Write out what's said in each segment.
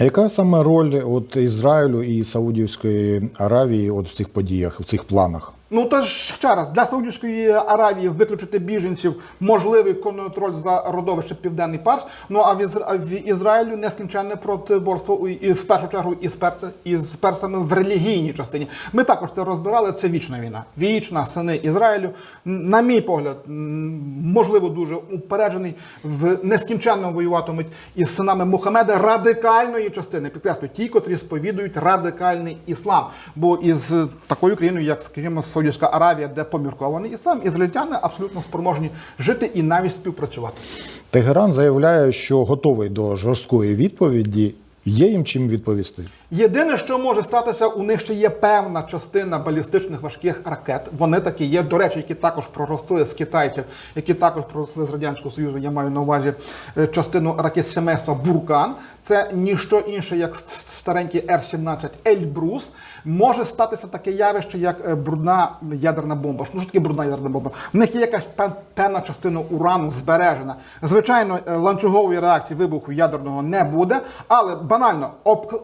А яка саме роль от Ізраїлю і Саудівської Аравії от в цих подіях, в цих планах? Ну та ж ще раз для Саудівської Аравії виключити біженців можливий контроль за родовище Південний Парс. Ну а в, Ізра... в Ізраїлю нескінченне протиборство і в першу чергу із, пер... із персами в релігійній частині. Ми також це розбирали. Це вічна війна. Вічна сини Ізраїлю. На мій погляд, можливо, дуже упереджений в нескінченно воюватимуть із синами Мухаммеда радикальної частини. Підкреслюю, ті, котрі сповідують радикальний іслам. Бо із такою країною, як скажімо, Саудівська Аравія, де поміркований іслам, ізраїльтяни абсолютно спроможні жити і навіть співпрацювати. Тегеран заявляє, що готовий до жорсткої відповіді. Є їм чим відповісти. Єдине, що може статися, у них ще є певна частина балістичних важких ракет. Вони такі є. До речі, які також проросли з китайців, які також проросли з радянського союзу. Я маю на увазі е, частину ракет сімейства Буркан. Це ніщо інше, як старенький Р-17 Ельбрус. Може статися таке явище, як е, брудна ядерна бомба. Що ж таке брудна ядерна бомба? В них є якась певна частина урану збережена. Звичайно, е, ланцюгової реакції вибуху ядерного не буде, але банально обк-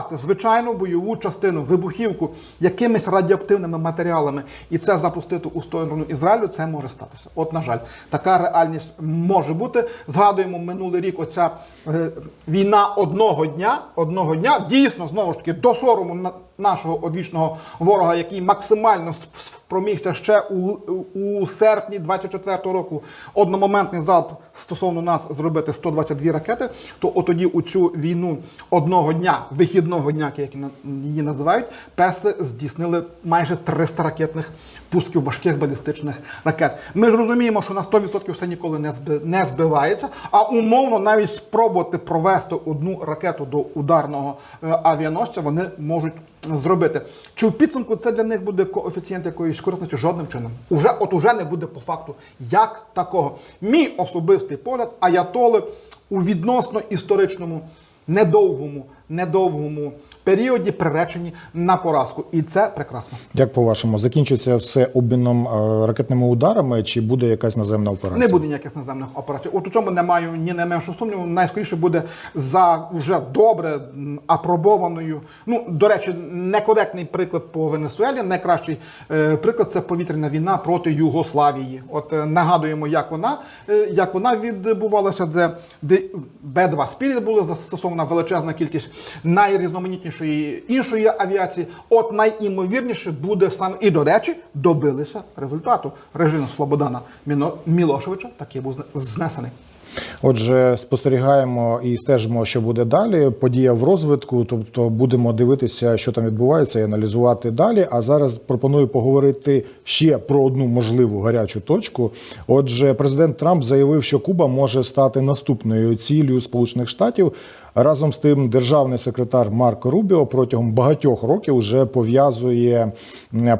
обкласти звичайну бойову частину, вибухівку якимись радіоактивними матеріалами і це запустити у сторону Ізраїлю, це може статися. От, на жаль, така реальність може бути. Згадуємо минулий рік. Оця е, війна одного дня, одного дня дійсно знову ж таки до сорому на- нашого одвічного ворога, який максимально спромігся ще у, у серпні 24-го року. Одномоментний залп стосовно нас зробити 122 ракети, то отоді у цю війну одного дня, вихідного дня, як її називають, песи здійснили майже 300 ракетних пусків важких балістичних ракет. Ми ж розуміємо, що на 100% все ніколи не не збивається, а умовно навіть спробувати провести одну ракету до ударного е, авіаносця вони можуть зробити. Чи в підсумку це для них буде коефіцієнт якоїсь корисності? Жодним чином. Уже от уже не буде по факту як такого. Мій особистий погляд, аятоли у відносно історичному, недовгому, недовгому періоді приречені на поразку. І це прекрасно. Як по-вашому, закінчиться все обміном е, ракетними ударами, чи буде якась наземна операція? Не буде ніяких наземних операцій. От у цьому не маю ні найменшого сумніву. Найскоріше буде за вже добре апробованою. Ну до речі, некоректний приклад по Венесуелі. Найкращий е, приклад це повітряна війна проти Югославії. От е, нагадуємо, як вона як вона відбувалася, де, де Б-2 Спіріт була застосована величезна кількість найрізноманітнішої іншої авіації. От найімовірніше буде саме і до речі, добилися результату. Режим Слободана Мілошевича таки був знесений. Отже, спостерігаємо і стежимо, що буде далі. Подія в розвитку, тобто будемо дивитися, що там відбувається, і аналізувати далі. А зараз пропоную поговорити ще про одну можливу гарячу точку. Отже, президент Трамп заявив, що Куба може стати наступною ціллю Сполучених Штатів. Разом з тим, державний секретар Марко Рубіо протягом багатьох років вже пов'язує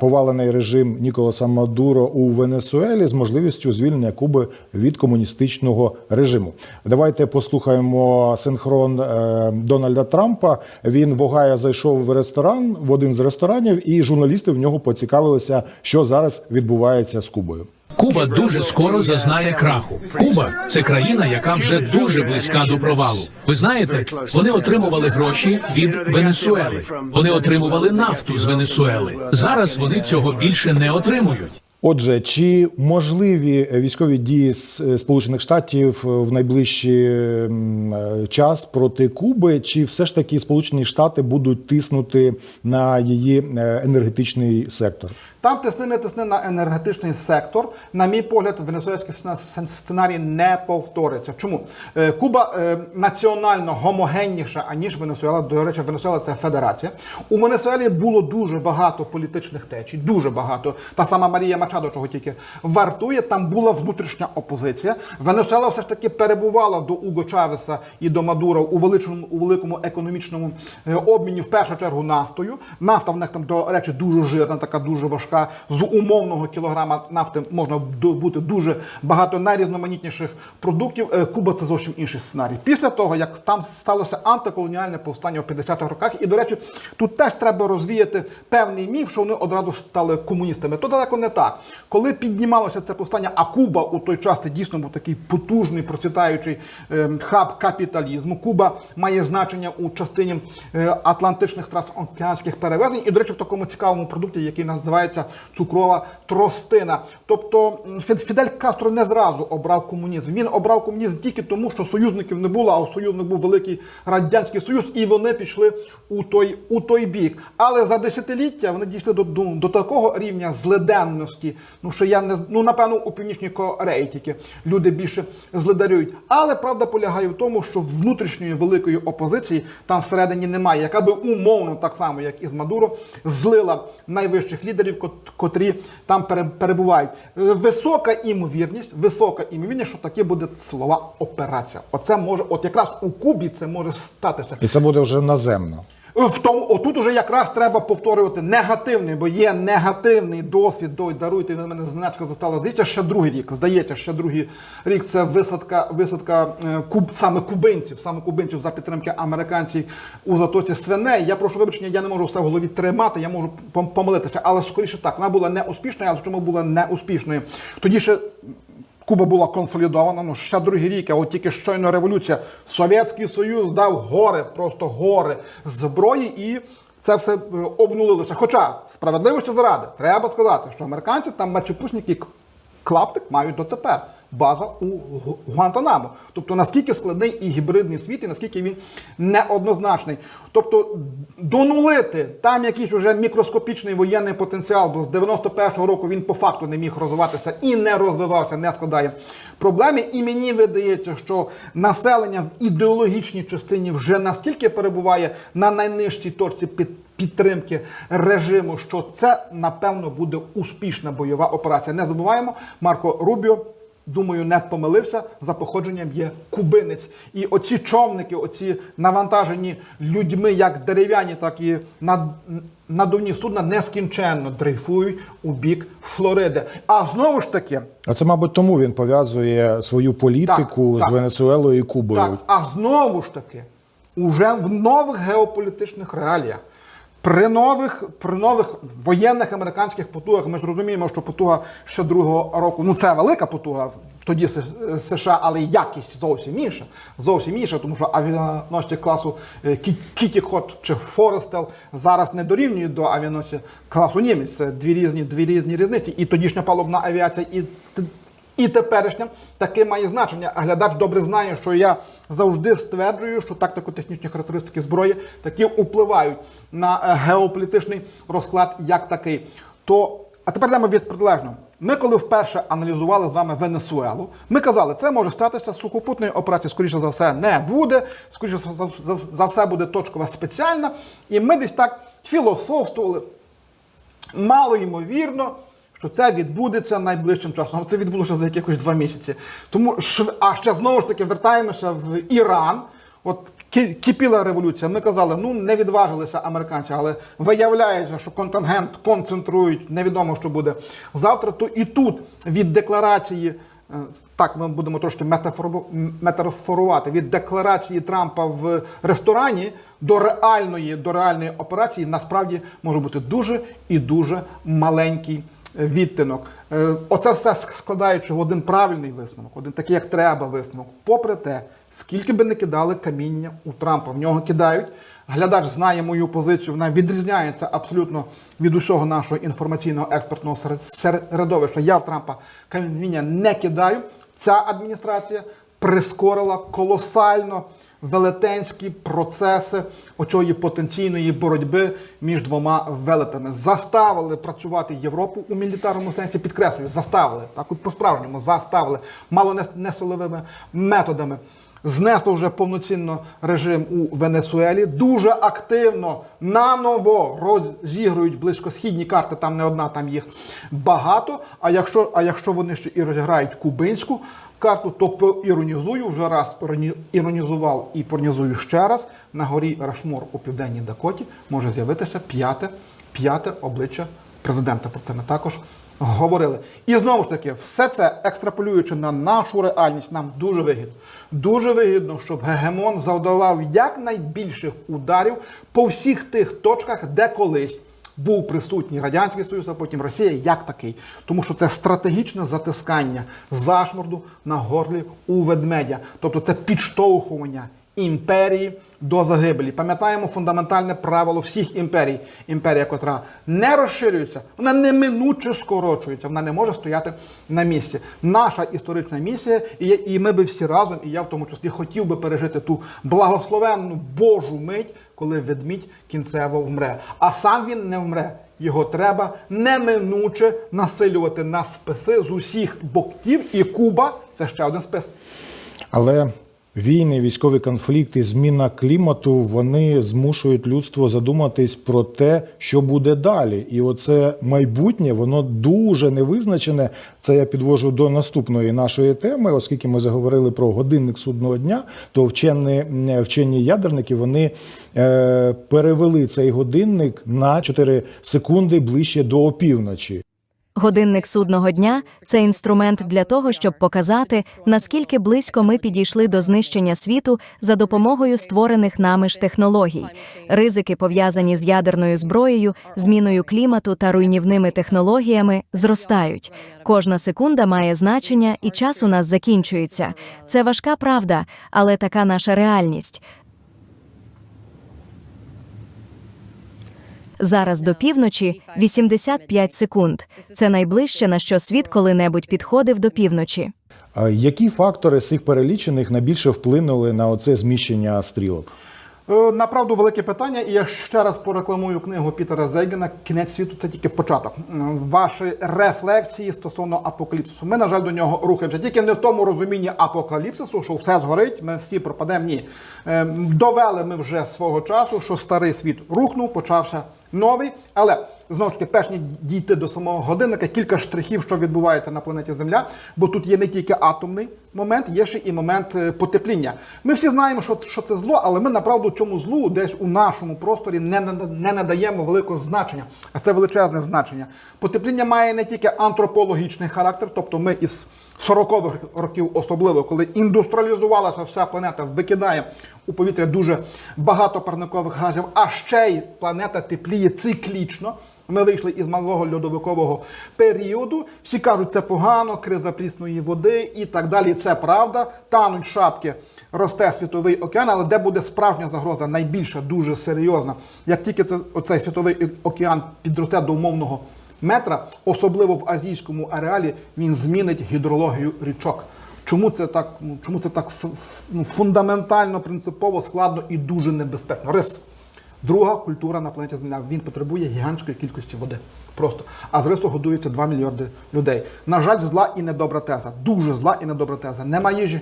повалений режим Ніколаса Мадуро у Венесуелі з можливістю звільнення Куби від комуністичного режиму. Давайте послухаємо синхрон е, Дональда Трампа. Він вогая зайшов в ресторан в один з ресторанів, і журналісти в нього поцікавилися, що зараз відбувається з Кубою. Куба дуже скоро зазнає краху. Куба це країна, яка вже дуже близька до провалу. Ви знаєте, вони отримували гроші від Венесуели. Вони отримували нафту з Венесуели. Зараз вони цього більше не отримують. Отже, чи можливі військові дії е, Сполучених Штатів в найближчий е, час проти Куби, чи все ж таки Сполучені Штати будуть тиснути на її е, енергетичний сектор? Там тисни не тисни на енергетичний сектор. На мій погляд, венесуельський сценарій не повториться. Чому Е, Куба е, національно гомогенніша аніж Венесуела? До речі, Венесуела це федерація. У Венесуелі було дуже багато політичних течій, дуже багато. Та сама Марія Мачадо, чого тільки вартує. Там була внутрішня опозиція. Венесуела все ж таки перебувала до Уго Чавеса і до Мадура у величному у великому економічному е, обміні в першу чергу нафтою. Нафта в них там, до речі, дуже жирна, така дуже важка. З умовного кілограма нафти можна добути дуже багато найрізноманітніших продуктів. Е, Куба це зовсім інший сценарій. Після того, як там сталося антиколоніальне повстання у 50-х роках, і до речі, тут теж треба розвіяти певний міф, що вони одразу стали комуністами. То далеко не так. Коли піднімалося це повстання, а Куба у той час це дійсно був такий потужний процвітаючий е, хаб капіталізму. Куба має значення у частині е, атлантичних трансокеанських перевезень. І, до речі, в такому цікавому продукті, який називається цукрова тростина. Тобто Фідель Кастро не зразу обрав комунізм. Він обрав комунізм тільки тому, що союзників не було, а у союзник був великий радянський союз, і вони пішли у той, у той бік. Але за десятиліття вони дійшли до, до, до такого рівня злиденності. Ну що я не ну напевно у північній Кореї тільки люди більше злидарюють. Але правда полягає в тому, що внутрішньої великої опозиції там всередині немає, яка би умовно, так само як і з Мадуро, злила найвищих лідерів, кот- котрі там пере- перебувають. Е, Висока імовірність, висока імовірність, що таке буде силова операція. Оце може, от якраз у Кубі це може статися. І це буде вже наземно. В тому, отут уже якраз треба повторювати негативний, бо є негативний досвід. Ой, даруйте, ви мене значка застала. Здається, ще другий рік. Здається, ще другий рік це висадка, висадка е, куб, саме кубинців, саме кубинців за підтримки американців у затоці свиней. Я прошу вибачення, я не можу все в голові тримати, я можу пом- помилитися, але скоріше так. Вона була неуспішною, але чому була неуспішною? Тоді ще Куба була консолідована, ну ще другий рік, а от тільки щойно революція. Совєтський Союз дав гори, просто гори зброї, і це все е, обнулилося. Хоча справедливості заради, треба сказати, що американці там мечепушники клаптик мають дотепер. База у Гуантанамо. Тобто наскільки складний і гібридний світ, і наскільки він неоднозначний. Тобто донулити там якийсь уже мікроскопічний воєнний потенціал, бо з 91-го року він по факту не міг розвиватися і не розвивався, не складає проблеми. І мені видається, що населення в ідеологічній частині вже настільки перебуває на найнижчій точці під підтримки режиму, що це напевно буде успішна бойова операція. Не забуваємо, Марко Рубіо. Думаю, не помилився за походженням є кубинець. І оці човники, оці навантажені людьми, як дерев'яні, так і над, надувні судна нескінченно дрейфують у бік Флориди. А знову ж таки, А це, мабуть, тому він пов'язує свою політику Так, з так. Венесуелою і Кубою. Так, а знову ж таки, уже в нових геополітичних реаліях, при нових, при нових воєнних американських потугах, ми ж розуміємо, що потуга ще другого року, ну це велика потуга. Тоді США, але якість зовсім інша. Зовсім інша, тому що авіаносці класу е, Кі- Кітікот чи Форестел зараз не дорівнюють до авіаносців класу Німець. Це дві різні, дві різні різниці. І тодішня палубна авіація, і і теперішня таке має значення. А глядач добре знає, що я завжди стверджую, що тактико-технічні характеристики зброї такі впливають на е, геополітичний розклад як такий. То, а тепер йдемо від протилежного. Ми, коли вперше аналізували з вами Венесуелу, ми казали, це може статися сухопутної операції, скоріше за все, не буде. Скоріше за все буде точкова спеціальна. І ми десь так філософствували, мало ймовірно, що це відбудеться найближчим часом. Це відбулося за якихось два місяці. Тому а ще знову ж таки вертаємося в Іран. От кипіла революція. Ми казали, ну не відважилися американці, але виявляється, що контингент концентрують, невідомо, що буде завтра. То і тут від декларації. е, Так, ми будемо трошки метафорувати від декларації Трампа в ресторані до реальної, до реальної операції насправді може бути дуже і дуже маленький відтинок. Е, Оце все складаючи в один правильний висновок, один такий, як треба висновок. Попри те, скільки би не кидали каміння у Трампа, в нього кидають. Глядач знає мою позицію, вона відрізняється абсолютно від усього нашого інформаційного експертного серед- середовища. Я в Трампа каміння не кидаю. Ця адміністрація прискорила колосально велетенські процеси оцієї потенційної боротьби між двома велетами. Заставили працювати Європу у мілітарному сенсі, підкреслюю, заставили, так по-справжньому заставили, мало не, не силовими методами. Знесло вже повноцінно режим у Венесуелі. Дуже активно наново розігрують близькосхідні карти. Там не одна, там їх багато. А якщо, а якщо вони ще і розіграють кубинську карту, то поіронізую вже раз іронізував і поронізую ще раз. На горі Рашмор у південній Дакоті може з'явитися п'яте, п'яте обличчя президента. Про це ми також говорили. І знову ж таки, все це екстраполюючи на нашу реальність, нам дуже вигідно. Дуже вигідно, щоб гегемон завдавав якнайбільших ударів по всіх тих точках, де колись був присутній Радянський Союз, а потім Росія як такий. Тому що це стратегічне затискання зашморду на горлі у ведмедя. Тобто це підштовхування імперії до загибелі. Пам'ятаємо фундаментальне правило всіх імперій. Імперія, котра не розширюється, вона неминуче скорочується, вона не може стояти на місці. Наша історична місія, і, ми би всі разом, і я в тому числі хотів би пережити ту благословенну Божу мить, коли ведмідь кінцево вмре. А сам він не вмре. Його треба неминуче насилювати на списи з усіх боків, і Куба це ще один спис. Але війни, військові конфлікти, зміна клімату вони змушують людство задуматись про те, що буде далі. І оце майбутнє, воно дуже невизначене. Це я підвожу до наступної нашої теми, оскільки ми заговорили про годинник судного дня, то вчені, вчені ядерники вони е, перевели цей годинник на 4 секунди ближче до опівночі. Годинник судного дня це інструмент для того, щоб показати, наскільки близько ми підійшли до знищення світу за допомогою створених нами ж технологій. Ризики, пов'язані з ядерною зброєю, зміною клімату та руйнівними технологіями, зростають. Кожна секунда має значення, і час у нас закінчується. Це важка правда, але така наша реальність. Зараз до півночі 85 секунд. Це найближче, на що світ коли-небудь підходив до півночі. Які фактори з цих перелічених найбільше вплинули на оце зміщення стрілок? Е, Направду велике питання, і я ще раз порекламую книгу Пітера Зейгена Кінець світу це тільки початок. М, Ваші рефлексії стосовно апокаліпсису. Ми, на жаль, до нього рухаємося. Тільки не в тому розумінні апокаліпсису, що все згорить, ми всі пропадемо. Ні. Е, Довели ми вже свого часу, що старий світ рухнув, почався новий. Але знову ж таки, перш ніж дійти до самого годинника, кілька штрихів, що відбувається на планеті Земля, бо тут є не тільки атомний момент, є ще і момент е, потепління. Ми всі знаємо, що, що це зло, але ми направду цьому злу десь у нашому просторі не, не надаємо великого значення, а це величезне значення. Потепління має не тільки антропологічний характер, тобто ми із 40-х років, особливо коли індустріалізувалася вся планета, викидає у повітря дуже багато парникових газів, а ще й планета тепліє циклічно. Ми вийшли із малого льодовикового періоду. Всі кажуть, це погано, криза прісної води і так далі. Це правда. Тануть шапки, росте світовий океан, але де буде справжня загроза, найбільша, дуже серйозна. Як тільки це, оцей світовий океан підросте до умовного метра, особливо в азійському ареалі, він змінить гідрологію річок. Чому це так? Чому це так ну, фундаментально, принципово, складно і дуже небезпечно? Рис. Друга культура на планеті Земля. Він потребує гігантської кількості води. Просто. А з рису годується 2 мільярди людей. На жаль, зла і недобра теза. Дуже зла і недобра теза. Нема їжі,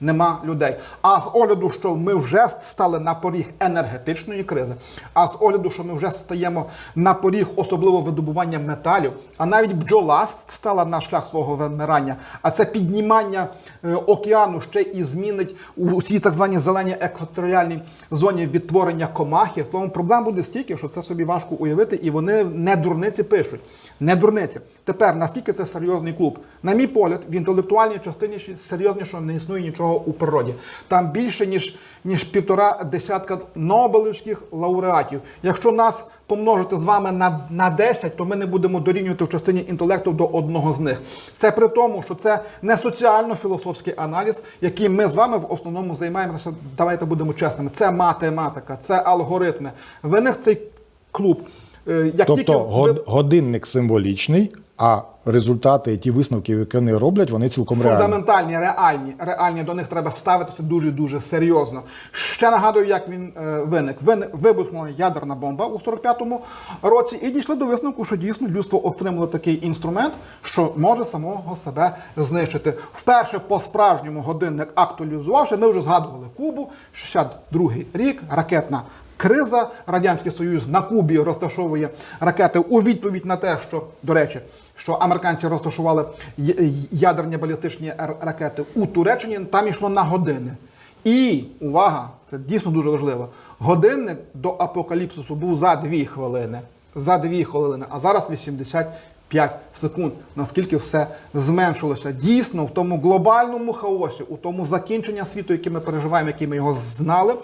нема людей. А з огляду, що ми вже стали на поріг енергетичної кризи, а з огляду, що ми вже стаємо на поріг особливо видобування металів, а навіть бджола стала на шлях свого вимирання, а це піднімання е, океану ще і змінить у цій так званій зеленій екваторіальній зоні відтворення комахи. Тому проблем буде стільки, що це собі важко уявити, і вони не дурниці пишуть. Не дурниці. Тепер наскільки це серйозний клуб? На мій погляд, в інтелектуальній частині серйозніше не існує нічого у природі. Там більше ніж, ніж півтора десятка Нобелівських лауреатів. Якщо нас помножити з вами на, на 10, то ми не будемо дорівнювати в частині інтелекту до одного з них. Це при тому, що це не соціально-філософський аналіз, яким ми з вами в основному займаємося. Давайте будемо чесними. Це математика, це алгоритми. Виник цей клуб. Е, Як Тобто ви- год, годинник символічний, а результати ті висновки, які вони роблять, вони цілком реальні. Фундаментальні, реальні, реальні до них треба ставитися дуже дуже серйозно. Ще нагадую, як він е, виник. Вин, вибухнула ядерна бомба у 45-му році, і дійшли до висновку, що дійсно людство отримало такий інструмент, що може самого себе знищити. Вперше по справжньому годинник актуалізувавши. Ми вже згадували Кубу, 62-й рік, ракетна. Криза Радянський Союз на Кубі розташовує ракети у відповідь на те, що до речі, що американці розташували ядерні балістичні ракети у Туреччині. Там йшло на години. І увага, це дійсно дуже важливо. Годинник до апокаліпсису був за дві хвилини. За дві хвилини, а зараз 85 секунд. Наскільки все зменшилося? Дійсно, в тому глобальному хаосі, у тому закінчення світу, який ми переживаємо, який ми його знали,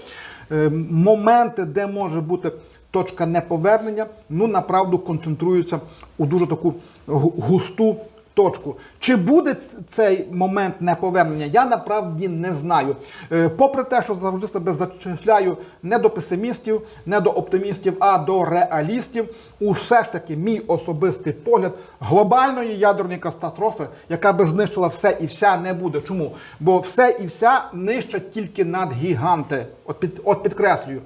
моменти, де може бути точка неповернення, ну направду концентруються у дуже таку гу- густу точку. Чи буде цей момент неповернення, я направді не знаю. Е, Попри те, що завжди себе зачисляю не до песимістів, не до оптимістів, а до реалістів, усе ж таки мій особистий погляд глобальної ядерної катастрофи, яка би знищила все і вся, не буде. Чому? Бо все і вся нищать тільки надгіганти. От, під, от підкреслюю.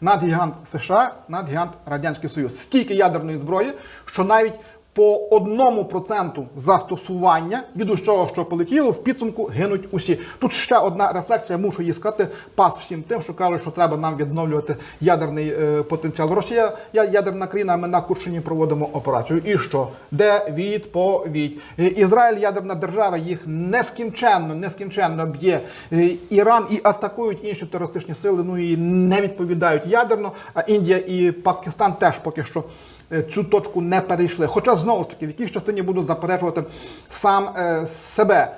Надгігант США, надгігант Радянський Союз. Стільки ядерної зброї, що навіть по одному проценту застосування від усього, що полетіло, в підсумку гинуть усі. Тут ще одна рефлексія, мушу її сказати, пас всім тим, що кажуть, що треба нам відновлювати ядерний е, потенціал. Росія я ядерна країна, ми на Курщині проводимо операцію. І що? Де відповідь? Е, Ізраїль ядерна держава, їх нескінченно, нескінченно б'є Е, Іран і атакують інші терористичні сили. Ну і не відповідають ядерно. А Індія і Пакистан теж поки що цю точку не перейшли. Хоча знову ж таки, в якійсь частині буду заперечувати сам е, себе.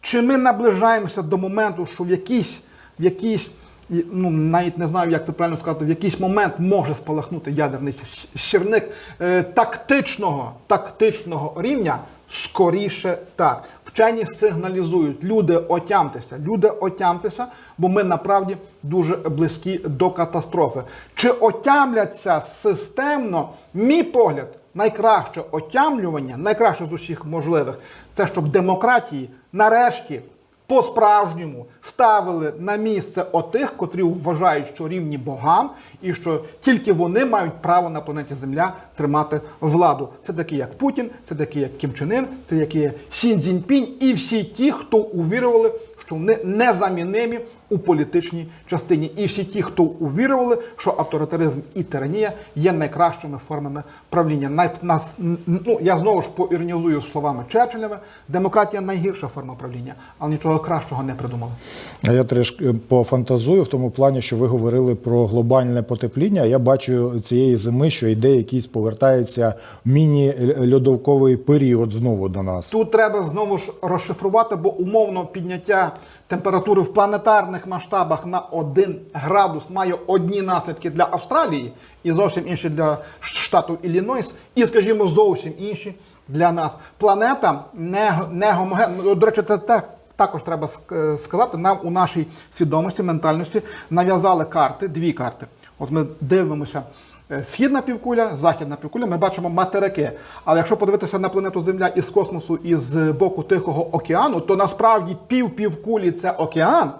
Чи ми наближаємося до моменту, що в якийсь, в якийсь, ну навіть не знаю, як це правильно сказати, в якийсь момент може спалахнути ядерний щирник е, тактичного, тактичного рівня? Скоріше так. Вчені сигналізують, люди отямтеся, люди отямтеся, бо ми направді дуже близькі до катастрофи. Чи отямляться системно? Мій погляд, найкраще отямлювання, найкраще з усіх можливих, це щоб демократії нарешті по-справжньому ставили на місце отих, котрі вважають, що рівні богам, і що тільки вони мають право на планеті Земля тримати владу. Це такі, як Путін, це такі, як Кім Чен Ін, це такі, як Сін Цзіньпінь і всі ті, хто увірували, що вони незамінимі у політичній частині. І всі ті, хто увірували, що авторитаризм і тиранія є найкращими формами правління. Навіть нас ну я знову ж поіронізую словами Черчиллями, демократія найгірша форма правління, але нічого кращого не придумали. А я трішки пофантазую в тому плані, що ви говорили про глобальне потепління. Я бачу цієї зими, що йде якийсь повертається міні-льодовковий період знову до нас. Тут треба знову ж розшифрувати, бо умовно підняття температури в планетарних масштабах на 1 градус має одні наслідки для Австралії і зовсім інші для штату Іллінойс, і, скажімо, зовсім інші для нас. Планета не, не гомогенна. Ну, До речі, це так. Також треба сказати, нам у нашій свідомості, ментальності нав'язали карти, дві карти. От ми дивимося е, східна півкуля, західна півкуля, ми бачимо материки. Але якщо подивитися на планету Земля із космосу і з боку Тихого океану, то насправді пів півкулі це океан.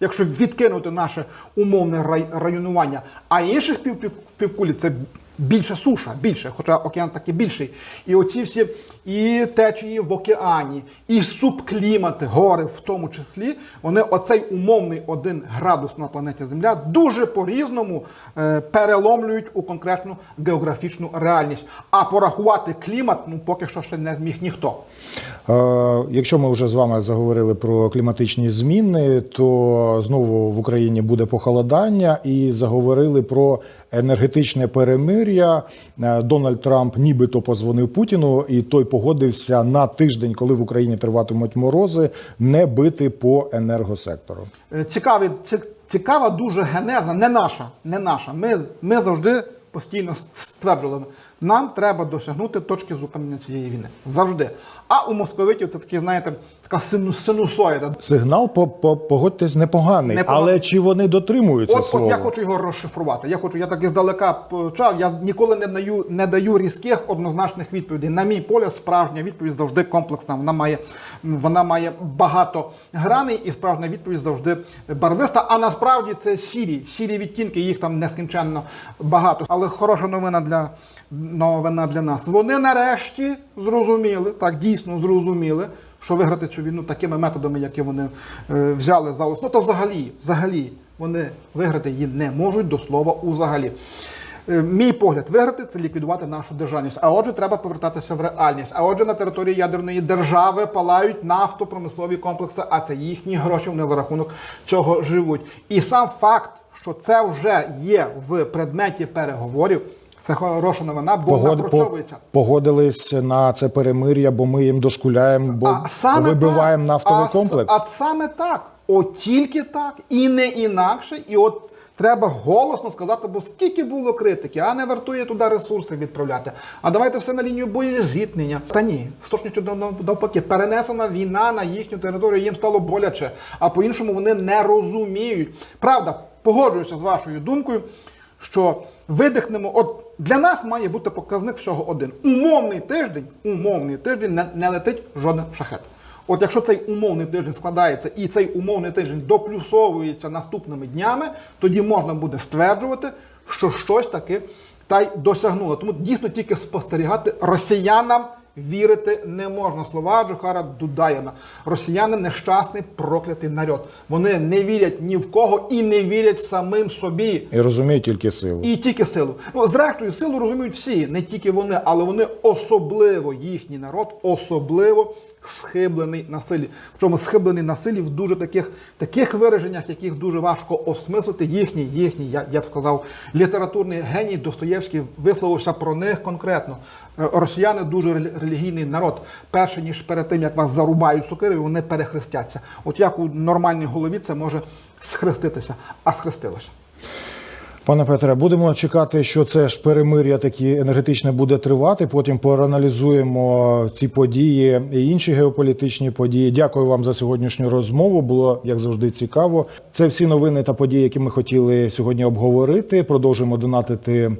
Якщо відкинути наше умовне рай- районування, а інших пів, це більше суша, більше, хоча океан таки більший. І оці всі і течії в океані, і субклімати, гори в тому числі, вони оцей умовний один градус на планеті Земля дуже по-різному е, переломлюють у конкретну географічну реальність. А порахувати клімат, ну поки що ще не зміг ніхто. Е, Якщо ми вже з вами заговорили про кліматичні зміни, то знову в Україні буде похолодання і заговорили про енергетичне перемир'я. Е, Дональд Трамп нібито позвонив Путіну, і той погодився на тиждень, коли в Україні триватимуть морози, не бити по енергосектору. Е, Цікаві, ці- цікава дуже генеза, не наша, не наша. Ми, ми завжди постійно стверджували, нам треба досягнути точки зупинення цієї війни. Завжди. А у московитів це такі, знаєте, така сину- синусоїда. Сигнал по, по погодьтесь непоганий, Непоганий. але чи вони дотримуються От, слова? от я хочу його розшифрувати. Я хочу, я так іздалека почав. Я ніколи не даю, не даю різких однозначних відповідей. На мій поля справжня відповідь завжди комплексна. Вона має, вона має багато граней, і справжня відповідь завжди барвиста. А насправді це сірі, сірі відтінки, їх там нескінченно багато. Але хороша новина для новина для нас. Вони нарешті зрозуміли, так дійсно зрозуміли. Що виграти цю війну такими методами, які вони е, взяли за основу, то взагалі, взагалі вони виграти її не можуть до слова узагалі. Е, Мій погляд, виграти це ліквідувати нашу державність. А отже, треба повертатися в реальність. А отже, на території ядерної держави палають нафтопромислові комплекси, а це їхні гроші. Вони за рахунок цього живуть. І сам факт, що це вже є в предметі переговорів, це хороша новина, бо Погод- напрацьовується. по- погодились на це перемир'я, бо ми їм дошкуляємо, бо саме вибиваємо так. нафтовий а, комплекс. А саме так. От тільки так, і не інакше. І от Треба голосно сказати, бо скільки було критики, а не вартує туди ресурси відправляти. А давайте все на лінію боєзіткнення. Та ні, з точністю до- до- навпаки, перенесена війна на їхню територію, їм стало боляче, а по-іншому вони не розуміють. Правда, погоджуюся з вашою думкою, що видихнемо. От для нас має бути показник всього один. Умовний тиждень, умовний тиждень не, не летить жоден шахет. От якщо цей умовний тиждень складається і цей умовний тиждень доплюсовується наступними днями, тоді можна буде стверджувати, що щось таки та й досягнуло. Тому дійсно тільки спостерігати росіянам. Вірити не можна слова Джохара Дудаєна. Росіяни нещасний проклятий народ. Вони не вірять ні в кого і не вірять самим собі. І розумію тільки силу. І тільки силу. Ну, зрештою, силу розуміють всі, не тільки вони, але вони особливо їхній народ, особливо схиблений на силі. Причому схиблений на силі в дуже таких, таких вираженнях, яких дуже важко осмислити. Їхній, їхній, я, я б сказав, літературний геній Достоєвський висловився про них конкретно. Росіяни дуже релігійний народ. Перше ніж перед тим, як вас зарубають сокирою, вони перехрестяться. От як у нормальній голові це може схреститися, а схрестилося. Пане Петре, будемо чекати, що це ж перемир'я такі енергетичне буде тривати. Потім проаналізуємо ці події і інші геополітичні події. Дякую вам за сьогоднішню розмову. Було як завжди цікаво. Це всі новини та події, які ми хотіли сьогодні обговорити. Продовжуємо донатити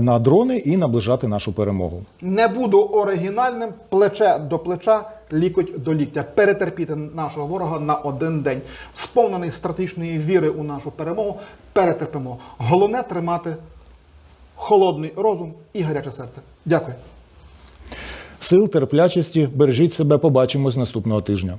на дрони і наближати нашу перемогу. Не буду оригінальним, плече до плеча, лікоть до ліктя. Перетерпіти нашого ворога на один день. Сповнений стратегічної віри у нашу перемогу. Перетерпимо. Головне тримати холодний розум і гаряче серце. Дякую. Сил, терплячості, бережіть себе. Побачимось наступного тижня.